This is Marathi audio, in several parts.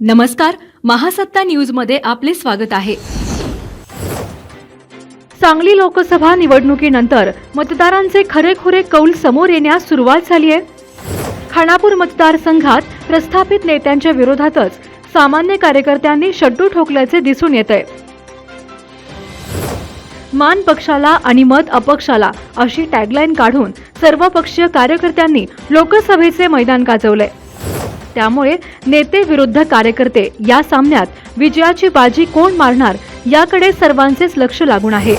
नमस्कार महासत्ता न्यूजमध्ये आपले स्वागत आहे. सांगली लोकसभा निवडणुकीनंतर मतदारांचे खरेखुरे कौल समोर येण्यास सुरुवात झाली आहे. खानापूर मतदारसंघात प्रस्थापित नेत्यांच्या विरोधातच सामान्य कार्यकर्त्यांनी शड्डू ठोकल्याचे दिसून येत आहे. मान पक्षाला आणि मत अपक्षाला अशी टॅगलाईन काढून सर्वपक्षीय कार्यकर्त्यांनी लोकसभेचे मैदान गाजवलंय. त्यामुळे नेते विरुद्ध कार्यकर्ते या सामन्यात विजयाची बाजी कोण मारणार याकडे सर्वांचेच लक्ष लागून आहे.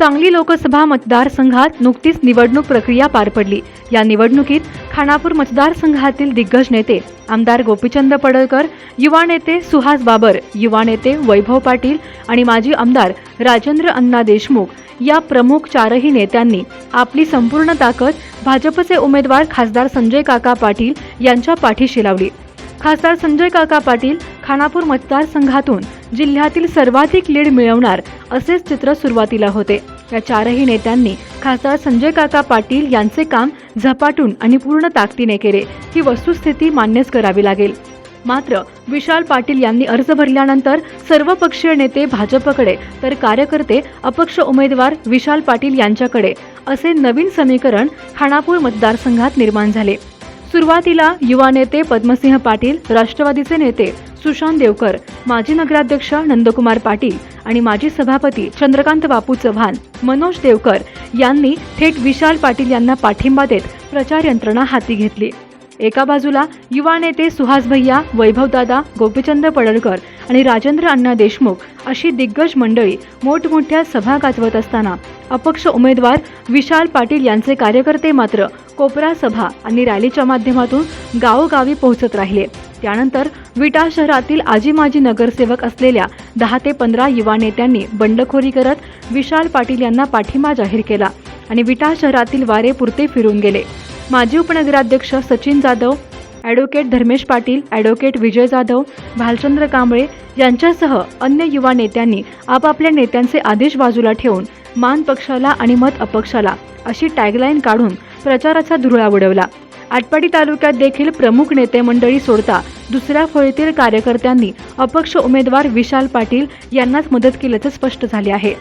सांगली लोकसभा मतदारसंघात नुकतीच निवडणूक प्रक्रिया पार पडली. या निवडणुकीत खानापूर मतदारसंघातील दिग्गज नेते आमदार गोपीचंद पडळकर युवा नेते सुहास बाबर युवा नेते वैभव पाटील आणि माजी आमदार राजेंद्र अण्णा देशमुख या प्रमुख चारही नेत्यांनी आपली संपूर्ण ताकद भाजपचे उमेदवार खासदार संजय काका पाटील यांच्या पाठीशी लावली. खासदार संजय काका पाटील खानापूर मतदारसंघातून जिल्ह्यातील सर्वाधिक लीड मिळवणार असेच चित्र सुरुवातीला होते. या चारही नेत्यांनी खासदार संजय काका पाटील यांचे काम झपाटून आणि पूर्ण ताकदीने केले. ही वस्तुस्थिती मान्यच करावी लागेल. मात्र विशाल पाटील यांनी अर्ज भरल्यानंतर सर्वपक्षीय नेते भाजपकडे तर कार्यकर्ते अपक्ष उमेदवार विशाल पाटील यांच्याकडे असे नवीन समीकरण खानापूर मतदारसंघात निर्माण झाले. सुरुवातीला युवा नेते पद्मसिंह पाटील राष्ट्रवादीचे नेते सुशांत देवकर माजी नगराध्यक्ष नंदकुमार पाटील आणि माजी सभापती चंद्रकांत बापू चव्हाण मनोज देवकर यांनी थेट विशाल पाटील यांना पाठिंबा देत प्रचार यंत्रणा हाती घेतली. एका बाजूला युवा नेते सुहास भैया वैभवदादा गोपीचंद पडळकर आणि राजेंद्र अण्णा देशमुख अशी दिग्गज मंडळी मोठमोठ्या सभा गाजवत असताना अपक्ष उमेदवार विशाल पाटील यांचे कार्यकर्ते मात्र कोपरा सभा आणि रॅलीच्या माध्यमातून गावोगावी पोहोचत राहिले. त्यानंतर विटा शहरातील आजी माजी नगरसेवक असलेल्या दहा ते पंधरा युवा नेत्यांनी बंडखोरी करत विशाल पाटील यांना पाठिंबा जाहीर केला आणि विटा शहरातील वारे पुरते फिरून गेले. माजी उपनगराध्यक्ष सचिन जाधव ॲडव्होकेट धर्मेश पाटील ॲडव्होकेट विजय जाधव भालचंद्र कांबळे यांच्यासह अन्य युवा नेत्यांनी आपापल्या नेत्यांचे आदेश बाजूला ठेवून मान पक्षाला आणि मत अपक्षाला अशी टॅगलाईन काढून प्रचाराचा धुरळा उडवला. आटपाडी तालुक्यात देखील प्रमुख नेते मंडळी सोडता दुसऱ्या फळीतील कार्यकर्त्यांनी अपक्ष उमेदवार विशाल पाटील यांनाच मदत केल्याचं स्पष्ट झाले आहे.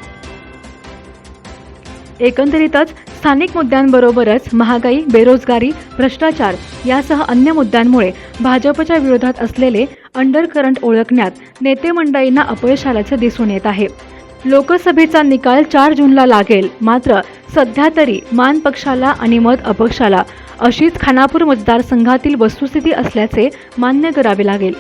एकंदरीतच स्थानिक मुद्द्यांबरोबरच महागाई बेरोजगारी भ्रष्टाचार यासह अन्य मुद्द्यांमुळे भाजपच्या विरोधात असलेले अंडर करंट ओळखण्यात नेते मंडळींना अपयश आल्याचं दिसून येत आहे. लोकसभेचा निकाल चार जूनला लागेल. मात्र सध्या तरी मान पक्षाला आणि मत अपक्षाला अशीच खानापूर मतदारसंघातील वस्तुस्थिती असल्याचे मान्य करावे लागेल.